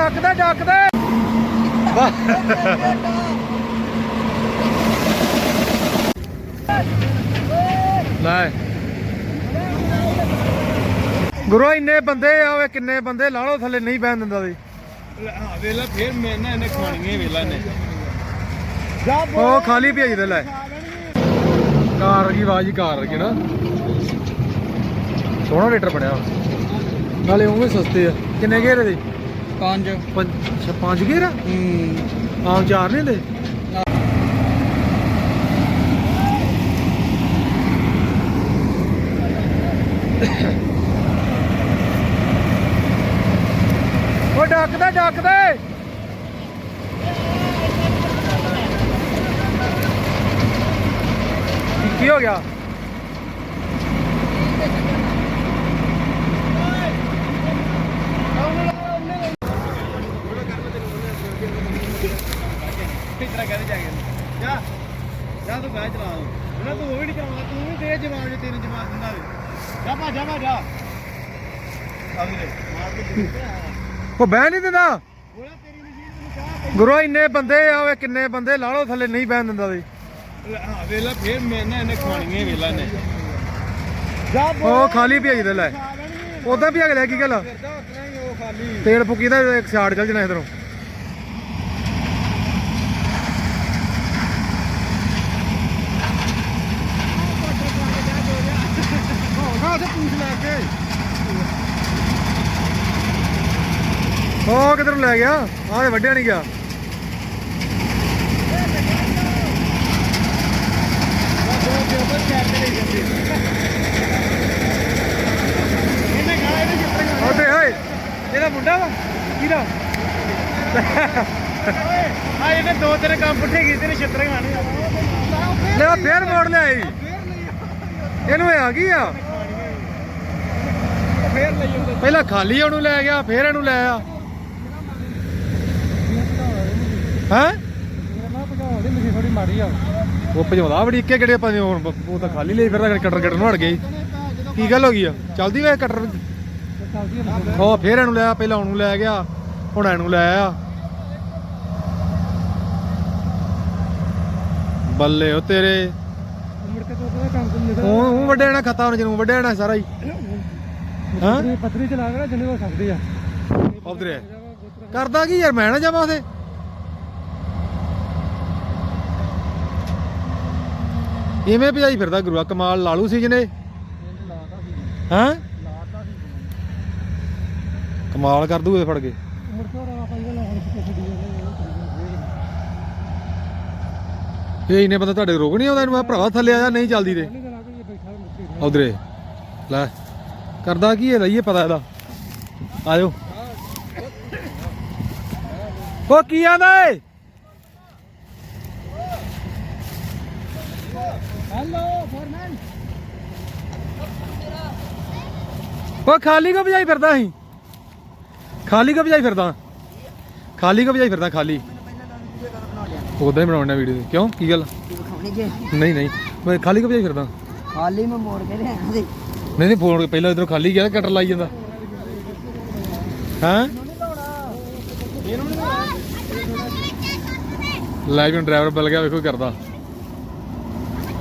ਡੱਕਦੇ ਡੱਕਦੇ। ਲੈ। ਗੁਰੂ ਇੰਨੇ ਬੰਦੇ ਆ ਓਏ ਕਿੰਨੇ ਬੰਦੇ? ਲਾ ਲਓ ਥੱਲੇ ਨਹੀਂ ਬਹਿਣ ਦਿੰਦਾ ਸੀ। ਹਾਂ ਵੇਲਾ ਫੇਰ ਮੈਂ ਨਾ ਇਹਨੇ ਖਾਣੀਆਂ ਵੇਲਾ ਨੇ। ਉਹ ਖਾਲੀ ਭੇਜ ਦੇ ਲੈ। ਕਾਰ ਦੀ ਆਵਾਜ਼ ਕਾਰ ਵਰਗੀ ਨਾ। ਸੋਹਣਾ ਰੇਟਰ ਬਣਿਆ। ਨਾਲੇ ਉਹ ਵੀ ਸਸਤੇ ਆ। ਕਿੰਨੇ ਘੇਰੇ ਦੇ? ਪੰਜ। ਪੰਜ ਅੱਛਾ, ਪੰਜ ਘੇਰਾ ਹੂੰ ਆਮ ਚਾਰ ਨਹੀਂ ਦੇ ਉਹ ਡੱਕਦੇ ਡੱਕਦੇ ਕੀ ਹੋ ਗਿਆ ਕਿਤਰਾ ਕਹਿੰਦੇ ਜਾ ਕੇ ਜਾ ਜਾ ਤੂੰ ਗਾਇ ਚਲਾ ਉਹਨਾਂ ਤੂੰ ਉਹ ਵੀ ਨਹੀਂ ਚਲਾਉਂਦਾ ਤੂੰ ਵੀ ਦੇ ਜਵਾਬ ਜੇ ਤੇਰੀ ਜਵਾਬ ਦਿੰਦਾ ਵੇ ਜਾ ਭਾ ਜਾ ਭਾ ਜਾ ਆ ਵੀਰੇ ਮਾਰ ਕੇ ਉਹ ਬਹਿ ਨਹੀਂ ਦਿੰਦਾ। ਗੁਰੂ ਇੰਨੇ ਬੰਦੇ ਆ ਓਏ ਕਿੰਨੇ ਬੰਦੇ ਲਾ ਲਓ ਥੱਲੇ ਨਹੀਂ ਬਹਿਣ ਦਿੰਦਾ ਸੀ। ਹਾਂ ਵੇਲਾ ਫੇਰ ਮੈਂ ਨਾ ਇਹਨੇ ਖਾਣੀਆਂ ਵੇਲਾ ਨੇ। ਉਹ ਖਾਲੀ ਭੇਜ ਦੇ ਲੈ। ਉਦਾਂ ਵੀ ਅਗਲੇ ਕੀ ਗੱਲ ਤੇਲ ਫੁੱਕੀ ਦਾ ਇੱਕ ਛਾੜ ਚੱਲ ਜਣਾ ਇਧਰੋਂ ਹਾਂ ਤੇ ਪੂਛ ਲੈ ਕੇ ਉਹ ਕਿਧਰ ਲੈ ਗਿਆ? ਆਹ ਤੇ ਵੱਡਿਆ ਨਹੀਂ ਗਿਆ। ਦੋ ਦੇ ਉੱਪਰ ਚਾਰ ਤੇ ਲਈ ਜਾਂਦੇ ਇਹਨੇ ਗਾਇਆ ਇਹਨੇ ਜਿੱਤਰ ਉਹ ਤੇ ਹੋਏ ਇਹਦਾ ਮੁੰਡਾ ਵਾ? ਕਿਹਦਾ? ਆ ਇਹਨੇ ਦੋ ਤਿੰਨ ਕੰਮ ਪੁੱਠੇ ਕੀਤੇ ਨੇ ਛਿੱਤਰ ਖਾਣੇ ਲੈ ਉਹ ਫੇਰ ਮੋੜ ਲਿਆਈ ਇਹਨੂੰ ਇਹ ਆ ਗਈ ਆ? ਫੇਰ ਲਈ ਪਹਿਲਾਂ ਖਾਲੀ ਉਹਨੂੰ ਲੈ ਗਿਆ ਫੇਰ ਇਹਨੂੰ ਲੈ ਆ। ਹੈ? ਮੈਂ ਭਜਾਉਣ ਦੀ ਮਸ਼ੀਨ ਥੋੜੀ ਮਾੜੀ ਆ ਉਹ ਭਜਾਉਂਦਾ ਬੜੀ ਇੱਕੇ ਕਿਹੜੇ ਆਪਾਂ ਨੇ ਹੁਣ ਬ- ਉਹ ਤਾਂ ਖਾਲੀ ਲਈ ਫਿਰਦਾ ਕਟਰ ਕਟਰ ਨੂੰ ਹਟ ਗਈ। ਕੀ ਗੱਲ ਹੋ ਗਈ ਆ? ਚੱਲਦੀ ਵੇ ਕਟਰ? ਉਹ ਫੇਰ ਇਹਨੂੰ ਲਿਆ ਪਹਿਲਾਂ ਉਹਨੂੰ ਲੈ ਗਿਆ ਹੁਣ ਇਹਨੂੰ ਲੈ ਆ। ਬੱਲੇ ਉਹ ਤੇਰੇ। ਉਹ ਉਹ ਵੱਡੇ ਨਾ ਖਤਾ ਹੁਣ ਜਿਹਨੂੰ ਵੱਡੇ ਨਾ ਸਾਰਾ ਹੀ। ਹਾਂ? ਪੱਥਰੀ ਚਲਾ ਕੇ ਜਿੰਨੇ ਹੋ ਸਕਦੇ ਆ। ਉਧਰੇ ਕਰਦਾ ਕੀ ਯਾਰ ਮੈਂ ਨਾ ਜਾਵਾਂ ਉਥੇ? ਇਵੇਂ ਭਜਾਈ ਫਿਰਦਾ ਗੁਰੂਆ ਕਮਾਲ ਲਾਲੂ ਸੀ ਜਨੇ ਹਾਂ? ਕਮਾਲ ਕਰ ਦੂ ਇਹ ਫੜ ਕੇ। ਇਹ ਇਹਨੇ ਬੰਦਾ ਤੁਹਾਡੇ ਰੋਕ ਨਹੀਂ ਆਉਂਦਾ ਇਹਨੂੰ? ਮੈਂ ਭਰਾਵਾ ਥੱਲੇ ਆ ਜਾ, ਨਹੀਂ ਚੱਲਦੀ ਤੇ। ਨਹੀਂ ਉਧਰੇ, ਲੈ, ਕਰਦਾ ਕੀ ਇਹਦਾ? ਇਹ ਪਤਾ ਇਹਦਾ। ਆਇਓ। ਉਹ ਕੀ ਆਂਦਾ ਏ? ਹੈਲੋ ਫੋਰਮੈਨ ਉਹ ਖਾਲੀ ਕੋ ਭਜਾਈ ਫਿਰਦਾ ਸੀ ਖਾਲੀ ਕੋ ਭਜਾਈ ਫਿਰਦਾ? ਖਾਲੀ ਕੋ ਭਜਾਈ ਫਿਰਦਾ ਖਾਲੀ? ਉਦਾਂ ਹੀ ਬਣਾਉਣਾ ਵੀਡੀਓ ਕਿਉਂ? ਕੀ ਗੱਲ? ਵਿਖਾਉਣੀ ਜੇ। ਨਹੀਂ ਨਹੀਂ। ਮੈਂ ਖਾਲੀ ਕੋ ਭਜਾਈ ਫਿਰਦਾ? ਹਾਲੀ ਮੈਂ ਮੋੜ ਕੇ ਲਿਆਣਾ ਸੀ। ਨਹੀਂ ਨਹੀਂ ਫੋਨ ਪਹਿਲਾਂ ਇਧਰੋਂ ਖਾਲੀ ਗਿਆ ਕਟਰ ਲਾਈ ਜਾਂਦਾ। ਹਾਂ? ਲਾਈਵ ਨੂੰ ਡਰਾਈਵਰ ਬਲ ਗਿਆ ਵੇਖੋ ਕੀ ਕਰਦਾ।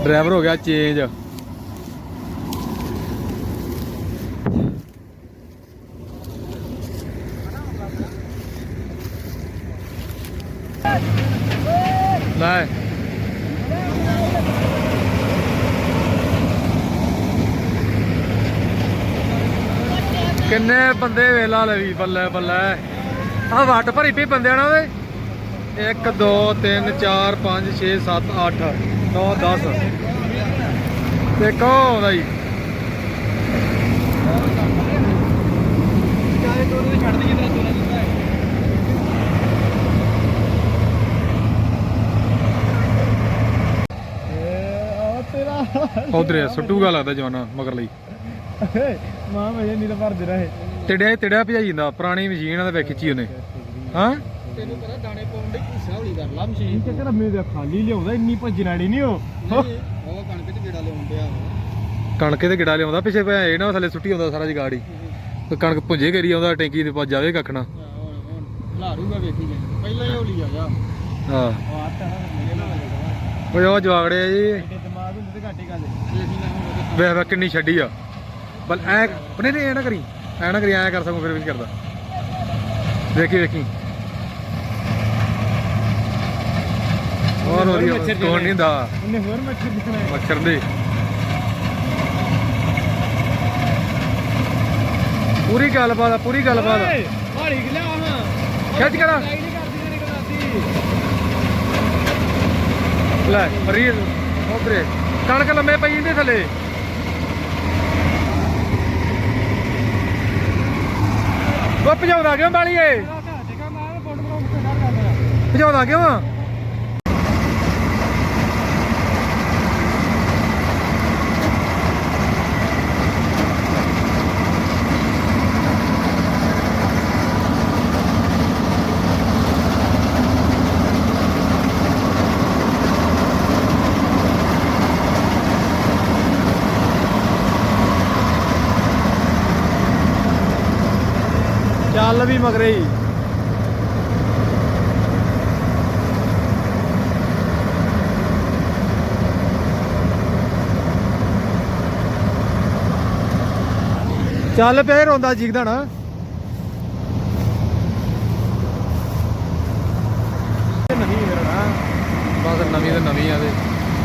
ਡਰਾਈਵਰ ਹੋ ਗਿਆ ਚੇਂਜ। ਲੈ। ਕਿੰਨੇ ਬੰਦੇ ਵੇਲਾ ਲਵੀ ਬੱਲੇ ਬੱਲੇ। ਆ ਵੱਟ ਭਰੀ ਪਈ ਬੰਦਿਆਂ ਨਾਲ ਓਏ। 1 2 3 4 5 6 7 8 9 10 ਦੇਖੋ ਆਉਂਦਾ ਜੀ ਚਾਹੇ ਤੋਂ ਛੱਡ ਦੇ ਜਿੱਦਾਂ ਹੈ ਤੇਰਾ ਉਧਰੇ ਸੁੱਟੂਗਾ ਲੱਗਦਾ ਜਵਾਨਾ ਮਗਰ ਲਈ। ਮਾਂ ਮੈਂ ਨਹੀਂ ਤਾਂ ਭਰਦੇ ਰਹੇ। ਟਿੜਿਆ ਟਿੜਿਆ ਭਜਾਈ ਜਾਂਦਾ ਪੁਰਾਣੀ ਮਸ਼ੀਨ ਆ ਤੇ ਵੇਖ ਖਿੱਚੀ ਉਹਨੇ। ਹਾਂ? ਤੈਨੂੰ ਪਤਾ ਦਾਣੇ ਪਾਉਣ ਦੀ ਹਿੱਸਾ ਹੌਲੀ ਕਰ ਲਾ ਮਸ਼ੀਨ ਚੱਕਰ ਮੇਰੇ ਖਾਲੀ ਲਿਆਉਂਦਾ ਇੰਨੀ ਭੱਜੀ ਨਾੜੀ ਨਹੀਂ ਉਹ ਉਹ ਕਣਕ ਤੇ ਗੇੜਾ ਲਿਆਉਣ ਡਿਆ ਕਣਕੇ ਤੇ ਗਿੜਾ ਲਿਆਉਂਦਾ ਪਿੱਛੇ ਪਿਆ ਇਹ ਨਾ ਥੱਲੇ ਸੁੱਟੀ ਆਉਂਦਾ ਸਾਰਾ ਜਗਾੜੀ ਕੋਈ ਕਣਕ ਭੁੰਜੇ ਕਰੀ ਆਉਂਦਾ ਟੈਂਕੀ ਦੇ ਪਾ ਜਾਵੇ ਕੱਖਣਾ ਲਾਰੂਗਾ ਵੇਖੀ ਜਾਏ। ਪਹਿਲਾਂ ਹੀ ਹੋਲੀ ਆ ਜਾ ਹਾਂ। ਉਹ ਆਤਾ ਮੇਰੇ ਨਾਲ ਲੱਗਦਾ ਓਏ ਉਹ ਜਵਾਗੜੇ ਆ ਜੀ। ਤੇ ਦਿਮਾਗ ਹੁੰਦੇ ਤੇ ਘੱਟ ਹੀ ਗੱਲ ਵੇਖੀ ਨਾ ਹੋਵੇ ਵੇਖ ਵੇਖ ਕਿੰਨੀ ਛੱਡੀ ਆ। ਬਲ ਐ ਨਹੀਂ ਨਹੀਂ ਐ ਨਾ ਕਰੀ। ਐ ਨਾ ਕਰੀ ਐ ਕਰ ਸਕੂੰ ਫਿਰ ਵੀ ਨੀ ਕਰਦਾ। ਵੇਖੀ ਵੇਖੀ। ਹੋਰ ਹੋ ਰਹੀ ਮੱਛਰ ਕੋਣ ਨਹੀਂ ਹੁੰਦਾ। ਉਹਨੇ ਹੋਰ ਮੱਛਰ ਦਿਖਣਾ। ਮੱਛਰ ਦੇ। ਪੂਰੀ ਗੱਲਬਾਤ ਆ ਪੂਰੀ ਗੱਲਬਾਤ ਆ। ਹਾੜੀ ਗਿਲਾ ਹਾਂ? ਖਿੱਚ ਕੇ ਰੱਖ। ਨਹੀਂ ਕਰਦੀ ਤੇਰੀ ਗਲਾਤੀ ਲੈ ਫਰੀ ਉਧਰੇ ਕਣਕ ਲੰਮੇ ਪਈ ਜਾਂਦੇ ਥੱਲੇ। ਉਹ ਭਜਾਉਂਦਾ ਕਿਉਂ ਬਾਲੀਏ? ਭਜਾਉਂਦਾ ਕਿਉਂ? ਚੱਲ ਵੀ ਮਗਰੇ ਹੀ। ਚੱਲ ਪਿਆ ਰੋਂਦਾ ਜਿਗਦਾ ਨਾ ਨਹੀਂ ਮੇਰਾ ਬਸ ਨਵੀਂ ਤੇ ਨਵੀਂ ਆ ਤੇ।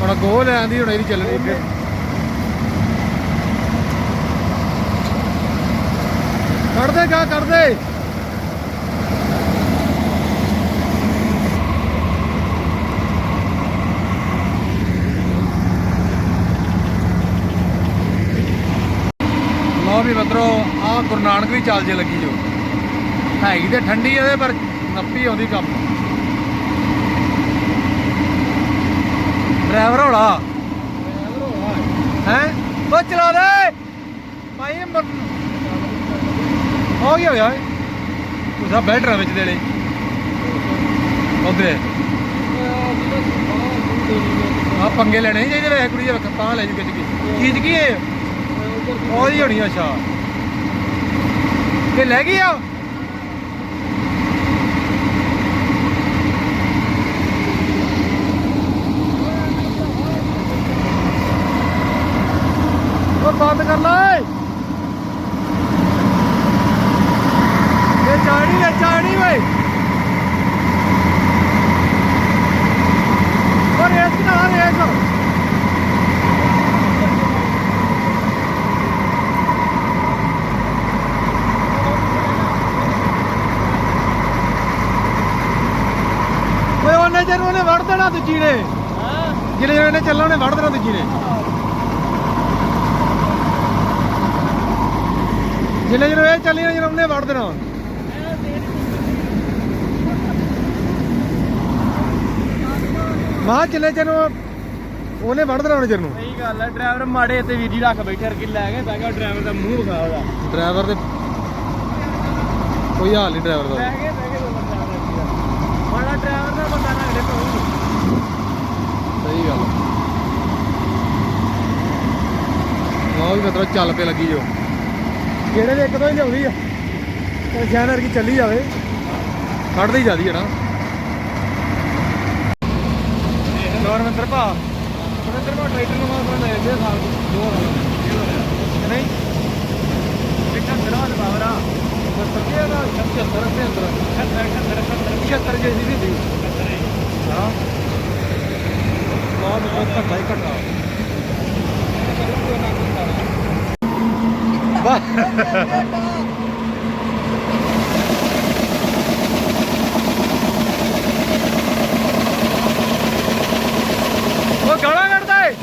ਹੁਣ ਗੋਹ ਲੈ ਆਂਦੀ ਹੁਣ ਇਹਦੀ ਚੱਲਣੀ ਅੱਗੇ ਕੱਢ ਦੇ ਗਾ ਕੱਢ ਦੇ। ਵੀ ਮਿੱਤਰੋ ਆ ਗੁਰੂ ਨਾਨਕ ਵੀ ਚੱਲ ਜੇ ਲੱਗੀ ਜੋ। ਹੈਗੀ ਤੇ ਠੰਡੀ ਇਹਦੇ, ਪਰ ਨੱਪੀ ਆਉਂਦੀ ਕੰਮ। ਡਰਾਈਵਰ ਹੋਲਾ ਹੈ? ਉਹ ਚਲਾ ਦੇ। ਭਾਈ ਹੋ ਗਿਆ ਹੋਇਆ ਤੂੰ ਸਾ ਬੈਠ ਰਾ ਵਿੱਚ ਦੇਲੇ ਉਧਰੇ। ਆ ਪੰਗੇ ਲੈਣੇ ਚਾਹੀਦੇ ਵੇ, ਕੁੜੀ ਦੇ ਤਾਂ ਲੈ ਜੂ ਕਿਚ ਕੀ ਚੀਜ਼ ਕੀ ਹੈ ਉਹਦੀ ਹੋਣੀ ਆ, ਅੱਛਾ। ਕਿ ਲੈ ਗਈ ਆ ਉਹ ਬੰਦ ਕਰ ਲੈ ਇਹ ਚਾੜੀ ਹੈ ਚਾੜੀ ਵੇ ਉਹ ਰੇਸ ਨਾ ਰੇਸ ਉਹਨੇ ਜਰ ਉਹਨੇ ਵੜ ਦੇਣਾ ਦੂਜੀ ਨੇ। ਜਿਹੜੇ ਉਹਨੇ ਚੱਲਣਾ ਉਹਨੇ ਵੜ ਦੇਣਾ ਦੂਜੀ ਨੇ। ਜਿੰਨੇ ਜਦੋਂ ਇਹ ਚੱਲੀ ਨਾ ਉਹਨੇ ਵੜ ਦੇਣਾ। ਮਾਂ ਜਿੰਨੇ ਚਿਰ ਨੂੰ ਉਹਨੇ ਵੜ ਦੇਣਾ ਉਹਨੇ ਨੂੰ। ਸਹੀ ਗੱਲ ਹੈ ਡਰਾਈਵਰ ਮਾੜੇ ਤੇ ਵੀਰੀ ਰੱਖ ਬੈਠੇ ਰਕੀ ਲੈ ਕੇ ਬਹਿ ਗਿਆ ਡਰਾਈਵਰ ਦਾ ਮੂੰਹ ਵਿਖਾ ਉਹਦਾ। ਡਰਾਈਵਰ ਦੇ ਕੋਈ ਹਾਲ ਨਹੀਂ ਡਰਾਈਵਰ ਗਏ ਗਏ ਦੋ ਡਰਾਈਵਰ ਮਾੜਾ ਡਰਾਈਵਰ ਦਾ ਬੰਦਾ ਨਾ ਅਗਲੇ ਪਊ ਸਹੀ ਗੱਲ ਲਓ ਵੀ ਮਤਲਬ ਚੱਲ ਪੇ ਲੱਗੀ ਜੋ। ਕਿਹੜੇ ਦੇ ਇੱਕ ਤੋਂ ਹੀ ਲਿਆਉਂਦੀ ਆ। ਤੇ ਸ਼ਹਿਰ ਵਰਗੀ ਚੱਲੀ ਜਾਵੇ। ਕੱਢਦੀ ਜਾਂਦੀ ਹੈ ਨਾ। ਨੌਰਮੰਦਰ ਭਾ। ਨੌਰਮੰਦਰ ਭਾ ਟਰੈਕਟਰ ਨੂੰ ਮਾਰ ਲੈ ਦੇ ਸਾਲ ਦੋ ਹੋ ਨਹੀਂ? ਟਿਕਟ ਖੜਾ ਦੇ ਬਾਵਰਾ ਸੱਤੇ ਦਾ 76 ਦੇ ਅੰਦਰ 76 76 ਜੇ ਦੀ ਦੀ ਹਾਂ ਬਹੁਤ ਬਹੁਤ ਘੱਟਾ ਹੀ ਘੱਟਾ ਉਹ ਗਾਲਾਂ ਕੱਢਦਾ ਏ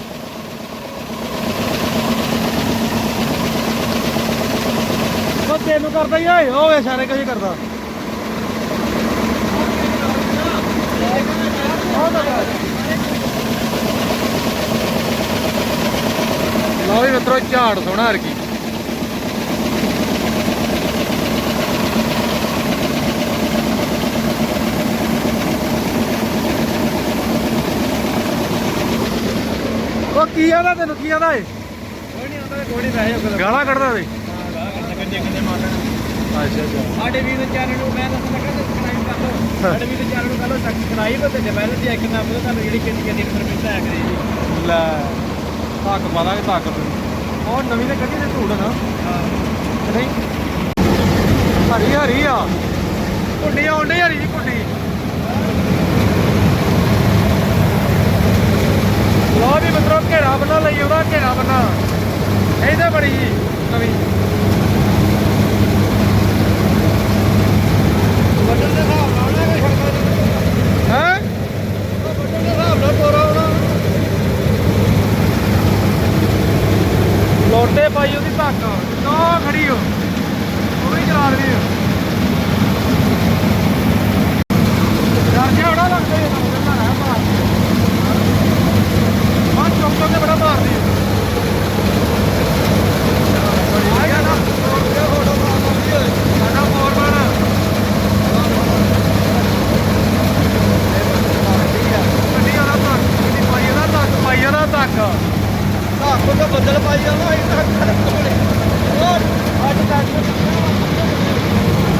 ਉਹ ਤੈਨੂੰ ਕਰਦਾ ਹੀ ਓਏ ਉਹ ਇਸ਼ਾਰੇ ਕਹੀ ਕਰਦਾ। ਲਓ ਵੀ ਮਿੱਤਰੋ ਝਾੜ ਸੋਹਣਾ ਹਰ ਕੀ ਉਹ ਕੀ ਆਦਾ ਤੈਨੂੰ ਕੀ ਆਦਾ ਏ ਕੋਈ ਨਹੀਂ ਆਉਂਦਾ ਕੋਈ ਨਹੀਂ ਵੈਸੇ ਗਾਲਾਂ ਕੱਢਦਾ ਵੇ। ਹਾਂ ਕੰਨੇ ਕੰਨੇ ਮਾਰਨ ਅੱਛਾ ਅੱਛਾ। ਸਾਡੇ ਵੀਰ ਚੈਨਲ ਨੂੰ ਮੈਂ ਦੱਸਣਾ ਕਿ ਸਬਸਕ੍ਰਾਈਬ ਕਰ ਲਓ। ਸਾਡੇ ਵੀਰ ਚੈਨਲ ਨੂੰ ਕਰ ਲਓ ਸਬਸਕ੍ਰਾਈਬ ਤੇ ਜਮੈਲ ਦੀ ਇੱਕ ਨਾ ਤੁਹਾਨੂੰ ਜਿਹੜੀ ਕਿੰਨੀ ਕਿੰਨੀ ਇਨਫੋਰਮੇਸ਼ਨ ਆਇਆ ਕਰੇਗੀ ਲੈ ਧੱਕ ਪਾਦਾਂਗੇ ਧੱਕ ਉਹ ਨਵੀਂ ਤੇ ਕੱਢੀ ਤੇ ਝੂੜ ਨਾ। ਨਹੀਂ। ਹਰੀ ਹਰੀ ਆ। ਕੁੰਡੀ ਆਉਂਦੀ ਹਰੀ ਜੀ ਕੁੰਡੀ। ਲੋ ਵੀ ਮਿੱਤਰੋ ਘੇਰਾ ਬਣਾ ਲਈ ਉਹਦਾ ਘੇਰਾ ਬਣਾ ਇਹਦੇ ਬੜੀ ਜੀ ਨਵੀਂ ਬਟਨ ਦੇ ਹਿਸਾਬ ਨਾਲ ਨਾ ਕੋਈ ਛੜਕਾ ਹੈ ਬਟਨ ਦੇ ਹਿਸਾਬ ਨਾਲ ਤੋਰਾ ਹੋਣਾ ਲੋਟੇ ਪਾਈ ਉਹਦੀ ਧੱਕ। ਨਾ ਖੜੀ ਹੋ ਉਹ ਵੀ ਚਲਾ ਰਹੀ ਹੈ ਯਾਰ ਜੇ ਬੜਾ ਲੱਗਦਾ ਇਹ ਤਾਂ ਉਹਦਾ ਹੈ ਮਾਰਦੀ ਆ ਚੌਕ ਚੌਕ ਤੇ ਬੜਾ ਮਾਰਦੀ ਹੈ ਆਇਆ ਨਾ ਸਾਡਾ ਫੋਰਮਨ ਗੱਡੀ ਵਾਲਾ ਧੱਕ ਗੱਡੀ ਪਾਈ ਉਹਦਾ ਧੱਕ ਪਾਈ ਉਹਦਾ ਧੱਕ ਧਾਕੋ ਤਾਂ ਬੱਦਲ ਪਾਈ ਜਾਂਦਾ ਇਹ ਤਾਂ ਕੋਲੇ ਹੋਰ ਅੱਜ ਤੱਕ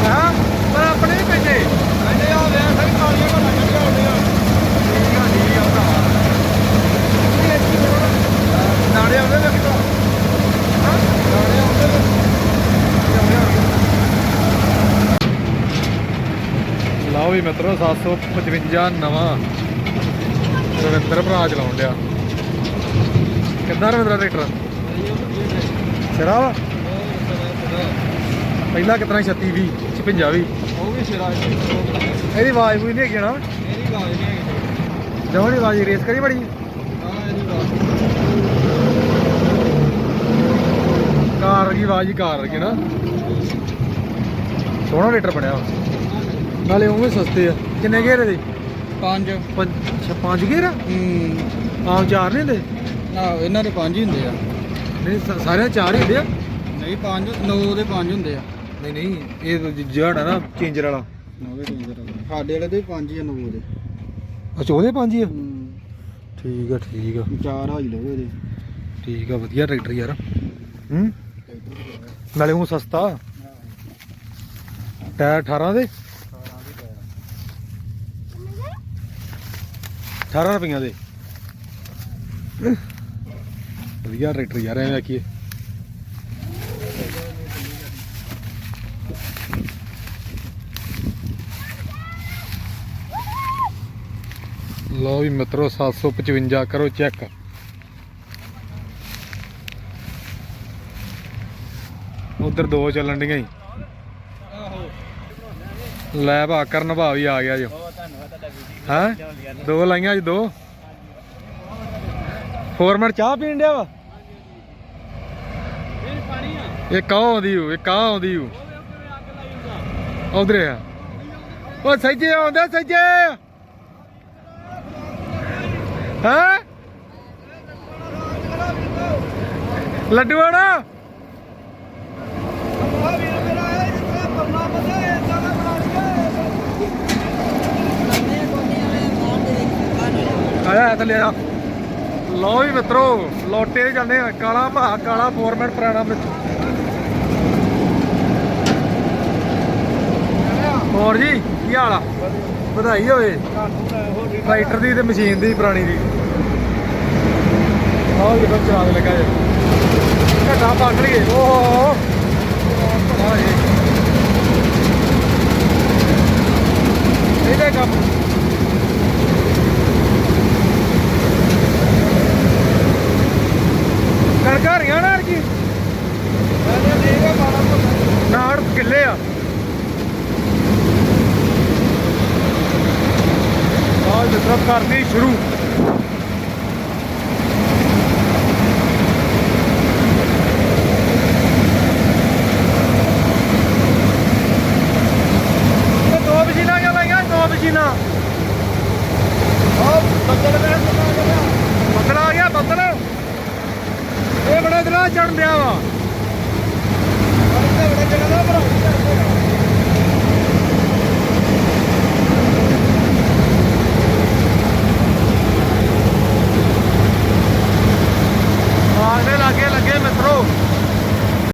ਹਾਂ ਪਰ ਆਪਣੇ ਨਹੀਂ ਪੈਂਦੇ ਕਹਿੰਦੇ ਆ ਵੇ ਸਾਰੀ ਕਾਲੀਆਂ ਘਰਾਂ ਕੱਢੀਆਂ ਹੁੰਦੀਆਂ ਠੀਕ ਆ ਠੀਕ ਆ ਭਰਾ ਨਾੜੇ ਆਉਂਦੇ ਨੇ ਕਿਤੋਂ ਨਾੜੇ ਆਉਂਦੇ ਨੇ ਲਓ ਵੀ ਮਿੱਤਰੋ 755 ਨਵਾਂ ਰਵਿੰਦਰ ਭਰਾ ਚਲਾਉਣ ਡਿਆ। ਕਿੱਦਾਂ ਰਵਿੰਦਰ ਟਰੈਕਟਰ ਸਿਰਾ ਵਾ? ਪਹਿਲਾਂ ਕਿਤਨਾ 36 20 56 20 ਉਹ ਵੀ ਸਿਰਾ ਇਹਦੀ ਆਵਾਜ਼ ਕੋਈ ਨਹੀਂ ਹੈਗੀ ਨਾ। ਇਹਦੀ ਗਾਲ ਨਹੀਂ ਹੈਗੀ ਜਮਾਂ ਆਵਾਜ਼ ਰੇਸ ਕਰੀ ਬੜੀ ਕਾਰ ਵਰਗੀ ਆਵਾਜ਼ ਹੀ ਕਾਰ ਵਰਗੀ ਨਾ। ਸੋਹਣਾ ਟਰੈਕਟਰ ਬਣਿਆ ਨਾਲੇ ਉਹ ਵੀ ਸਸਤੇ ਆ। ਕਿੰਨੇ ਗੇਰ ਇਹਦੇ ਪੰਜ। ਪੰਜ ਅੱਛਾ, ਪੰਜ ਆ ਹੂੰ। ਆਮ ਚਾਰ ਨਹੀਂ ਹੁੰਦੇ ਨਾ ਇਹਨਾਂ ਦੇ ਪੰਜ ਹੀ ਹੁੰਦੇ ਆ। ਨਹੀਂ ਸ- ਸਾਰਿਆਂ ਦੇ ਚਾਰ ਹੀ ਹੁੰਦੇ ਆ? ਨਹੀਂ ਪੰਜ ਨੌ ਦੇ ਪੰਜ ਹੁੰਦੇ ਆ। ਨਹੀਂ ਨਹੀਂ ਇਹ ਜਿਹੜਾ ਨਾ ਚੇਂਜਰ ਵਾਲਾ। ਨੌ ਦੇ ਸਾਡੇ ਵਾਲੇ ਦੇ ਪੰਜ ਹੀ ਆ ਨੌ ਦੇ। ਅੱਛਾ ਉਹਦੇ ਪੰਜ ਹੀ ਆ? ਹੂੰ। ਠੀਕ ਆ ਠੀਕ ਆ। ਚਾਰ ਹਾਈ ਲਵੇ ਇਹਦੇ। ਠੀਕ ਆ ਵਧੀਆ ਟਰੈਕਟਰ ਯਾਰ। ਹੂੰ? ਨਾਲੇ ਉਹ ਸਸਤਾ। ਟਾਇਰ 18 ਦੇ? 18 ਰੁਪਈਆਂ ਦੇ। ਵਧੀਆ ਟਰੈਕਟਰ ਯਾਰ ਐਵੇਂ ਆਖੀਏ ਲਓ ਵੀ ਮਿੱਤਰੋ 755 ਕਰੋ ਚੈੱਕ। ਉਧਰ ਦੋ ਚੱਲਣ ਡੀਆਂ ਹੀ ਆਹੋ ਲੈ ਭਾ, ਕਰਨ ਭਾ ਵੀ ਆ ਗਿਆ ਜੋ ਬਹੁਤ ਧੰਨਵਾਦ ਤੁਹਾਡਾ ਵੀਡੀਓ ਹੈ? ਦੋ ਲਾਈਆਂ ਅੱਜ ਦੋ। ਫੋਰਮੈਨ ਚਾਹ ਪੀਣ ਡਿਆ ਵਾ? ਇਹ ਕਾਹ ਆਉਂਦੀ ਹੂ ਇੱਕ ਆ ਆਉਂਦੀ ਹੂ ਉਧਰ ਆ। ਉਹ ਸੱਜੇ ਆਉਂਦਾ ਸੱਜੇ। ਹਾਂ? ਲੱਡੂ ਆਣਾ ਆ ਵੀਰ ਮੇਰਾ ਇਹ ਜਿੱਥੇ ਪਰਨਾ ਪਤਾ ਹੈ ਇਦਾਂ ਦਾ ਬਣਾ ਲਿਆ ਆਇਆ ਥੱਲੇ ਆ। ਲਓ ਵੀ ਮਿੱਤਰੋ, ਲੋਟੇ ਤੇ ਆ, ਕਾਲਾ ਭਾ, ਕਾਲਾ ਫੋਰਮੈਨ ਪੁਰਾਣਾ ਵਿੱਚ ਹੋਰ ਜੀ, ਕੀ ਹਾਲ ਆ? ਵਧਾਈ ਹੋਵੇ। ਟਰੈਕਟਰ ਦੀ ਤੇ ਮਸ਼ੀਨ ਦੀ, ਪੁਰਾਣੀ ਦੀ। ਆਹ ਜਿਹੜਾ ਚਲਾ ਲੱਗਾ ਜੇ। ਘਟਾ ਪਾ ਲਈਏ। ਓਹ ਆ ਜੀ। ਇਹਦੇ ਕੰਮ।